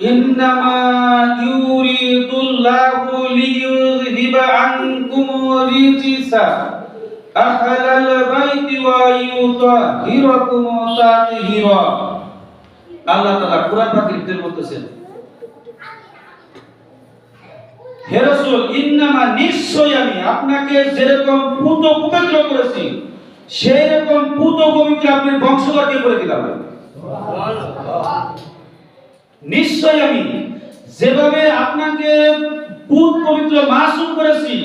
إنما يريد الله ليذهب عنكم الرجس أهل البيت ويطهركم تطهيرا আল্লাহ তাআলা কোরআন পাকের ভিতরে বলতেছেন হে রাসূল ইন্নামা নিশ্চয় আমি আপনাকে যেরকম পুত পবিত্র করেছি সেই রকম পুত পবিত্র আপনার বংশধরকে করে দিলাম নিশ্চয় আমি। যেভাবে আপনাকে পুত পবিত্র মাসুম করেছি,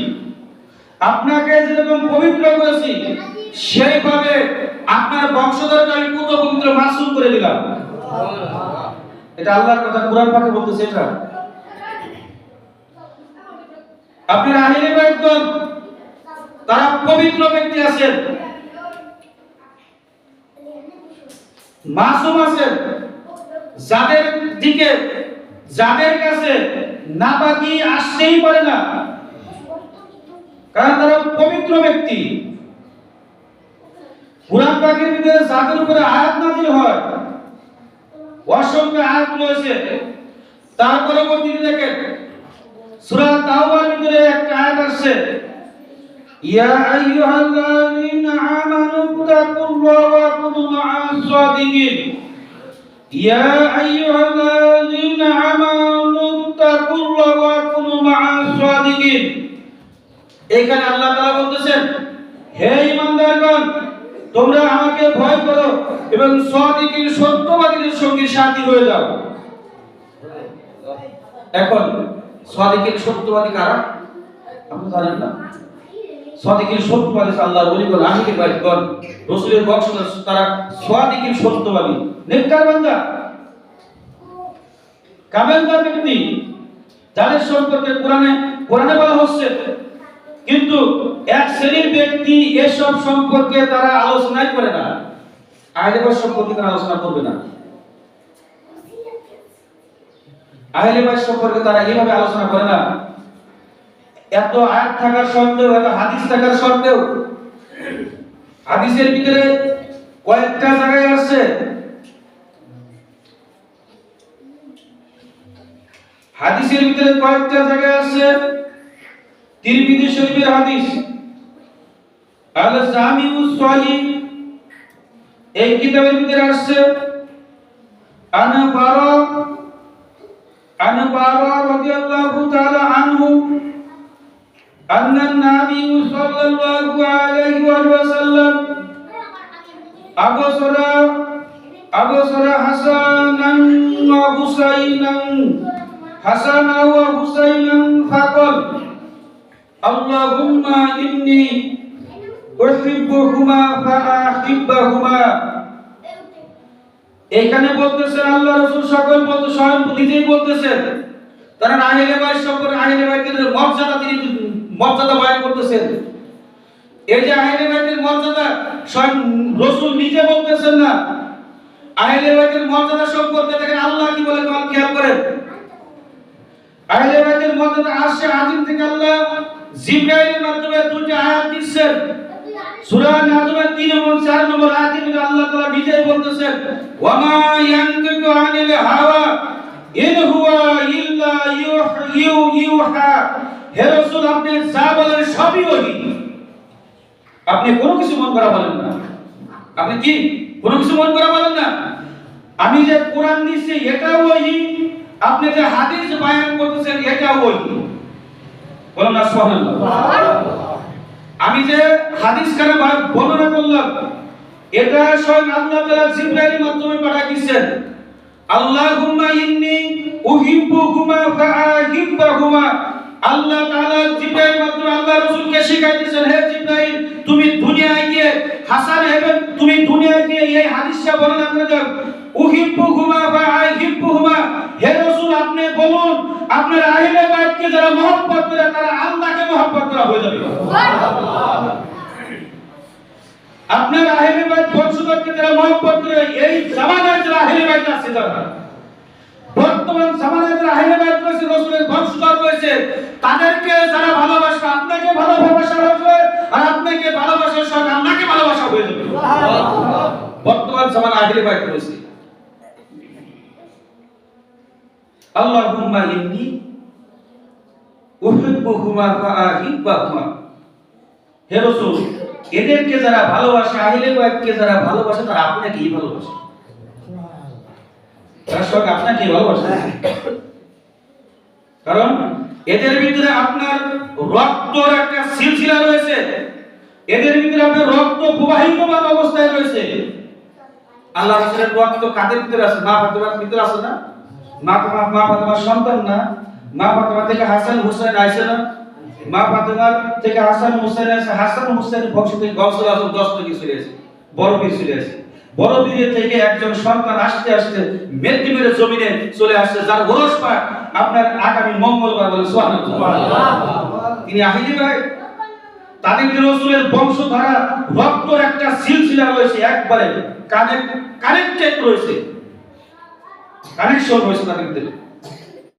আপনাকে যেরকম পবিত্র করেছি, সেইভাবে আপনার বংশধরকে আমি পুত পবিত্র মাসুম করে দিলাম। এটা আল্লাহর কথা, কোরআন পাকে বলতেছে এটা। আপনার আহিরে বাইকগণ তারা পবিত্র ব্যক্তি আছেন। মাসুম আছেন। যাদের দিকে যাদের কাছে নাপাকি আসতেই পারে না, কারণ তারা পবিত্র ব্যক্তি। কোরআন পাকের ভিতরে যাদের উপরে আয়াত নাজিল হয়, অসংখ্য আয়াত রয়েছে। তার পরবর্তীতে দেখেন তাওবার ভিতরে একটা আয়াত আছে ইয়া আইয়ুহাল্লাযীনা আমানু তাকুল্লাহা ওয়া কুনু মা'আস সাদিকিন। ইয়া আইয়ুহাল্লাযীনা সাদিকিন এখানে আল্লাহ তাআলা বলতেছেন, হে ঈমানদারগণ, তোমরা আমাকে ভয় করো এবং সাদিকিন সত্যবাদীদের সঙ্গে সাথী হয়ে যাও। এখন সাদিকের সত্যবাদী কারা? আপনি জানেন না। সাদিকের সত্যবাদী আল্লাহর ওলিগণ আশিকের বাইকগণ রসুলের বংশধর তারা সাদিকের সত্যবাদী। নেককার বান্দা কামেলদার ব্যক্তি, যাদের সম্পর্কে কোরআনে কোরআনে বলা হচ্ছে, কিন্তু এক শ্রেণির ব্যক্তি এসব সম্পর্কে তারা আলোচনাই করে না আহলেবাদ সম্পর্কে তারা আলোচনা করবে না। আহলে বাইত সম্পর্কে তারা এইভাবে আলোচনা করে না। এত আয়াত থাকার সত্ত্বেও, এত হাদিস থাকার সত্ত্বেও, হাদিসের ভিতরে কয়েকটা জায়গায় আছে। হাদিসের ভিতরে কয়েকটা জায়গায় আছে। তিরমিজি শরীফের হাদিস আল জামিউস সহিহ এই কিতাবের ভিতরে আসছে আনা বারা عن بارا رضي الله تعالى عنه أن النبي صلى الله عليه وسلم أبصر أبصر حسنا وحسينا حسنا وحسينا فقال আল্লাহুম্মা ইন্নি উহিব্বুহুমা ফাআহিব্বাহুমা। এখানে বলতেছেন আল্লাহ রসুল সকল বলতে স্বয়ং নিজেই বলতেছেন। কারণ আহলে বাইত সম্পর্কে আহিলে বাইতের মর্যাদা তিনি মর্যাদা বয়ান করতেছেন। এই যে আহিলে বাইতের মর্যাদা স্বয়ং রাসূল নিজে বলতেছেন না। আহলে বাইতের মর্যাদা সম্পর্কে দেখেন আল্লাহ কি বলে কোরআন খেয়াল করেন। আহিলে বাইতের মর্যাদা আসছে আজিম থেকে আল্লাহ জিব্রাইলের মাধ্যমে দুটি আয়াত দিচ্ছেন। সূরা নাজমের 3 এবং 4 নম্বর আয়াতে কিন্তু আল্লাহ তাআলা নিজেই বলতেছেন ওয়া মা ইয়ানতিকু আনিল হাওয়া, ইন হুয়া ইল্লা ইউ ইউহা। হে রাসূল, আপনি যা বলেন সবই ওহী। আপনি কোনো কিছু মন করা বলেন না। আপনি কি কোনো কিছু মন করা বলেন না? আমি যে কোরআন দিচ্ছি, এটাও ওহী। আপনি যে হাদিস বায়ান করতেছেন, এটাও ওহী। বলুন না সুবহানাল্লাহ। আমি যে হাদিস খানে বর্ণনা করলাম এটা স্বয়ং আল্লাহ তাআলা জিবরাইলের মাধ্যমে পাঠিয়ে দিয়েছেন আল্লাহুম্মা ইন্নী উহিব্বুহুমা ফাআহিব্বুহুমা। আল্লাহ তাআলা জিবরাইলের মাধ্যমে আল্লাহ রাসূলকে শিখাই দিয়েছেন হে জিবরাইল তুমি দুনিয়ায় গিয়ে হাসান এবং তুমি দুনিয়ায় গিয়ে এই হাদিসটা বর্ণনা করে দাও। উহিব্বুহুমা ফাআহিব্বুহুমা আপনি বলুন, আপনার আহলে বাইতকে যারা মহব্বত করে, তারা আল্লাহকে মহব্বত করা হয়ে যাবে। আপনার আহলে বাইত বংশধরকে যারা মহব্বত করে, এই জামানায় যারা আহলে বাইত আছে যারা, বর্তমান জামানায় যারা আহলে বাইত রয়েছে, রাসূলের বংশধর রয়েছে, তাদেরকে যারা ভালোবাসে, আপনাকে ভালোবাসা হবে আর আপনাকে ভালোবাসার সঙ্গে আল্লাহকে ভালোবাসা হয়ে যাবে। বর্তমান জামানায় আহলে বাইত রয়েছে। আল্লাহুম্মা ইন্নী হে রাসূল, এদেরকে যারা ভালোবাসে, আহলে বাইতকে যারা ভালোবাসে, তারা আপনাকেই ভালোবাসে। তারা সব আপনাকেই ভালোবাসে। কারণ এদের ভিতরে আপনার রক্তর একটা সিলসিলা রয়েছে। এদের ভিতরে আপনার রক্ত প্রবাহিতমান অবস্থায় রয়েছে। আল্লাহ রাসূলের রক্ত কাদের ভিতরে আছে? মা ভিতরে আছে না? মা মা ফাতেমার সন্তান না। মা ফাতেমা থেকে হাসান হুসাইন আইছে না। মা ফাতেমার থেকে হাসান হুসাইন আছে হাসান হুসাইন বংশ থেকে গৌসুল আজম দস্তগীর চলে আসে। বড় পীর চলে আসে। বড় পীরের থেকে একজন সন্তান আসতে আসতে মেদিনীর জমিনে চলে আসছে যার ওরস পাক আপনার আগামী মঙ্গলবার বলে তিনি আহিলি ভাই। তাদের রসুলের বংশধারা রক্তর একটা সিলসিলা রয়েছে, একবারে কানেক্ট কানেক্টেড রয়েছে। কানেকশন রয়েছে তাদের ভিতরে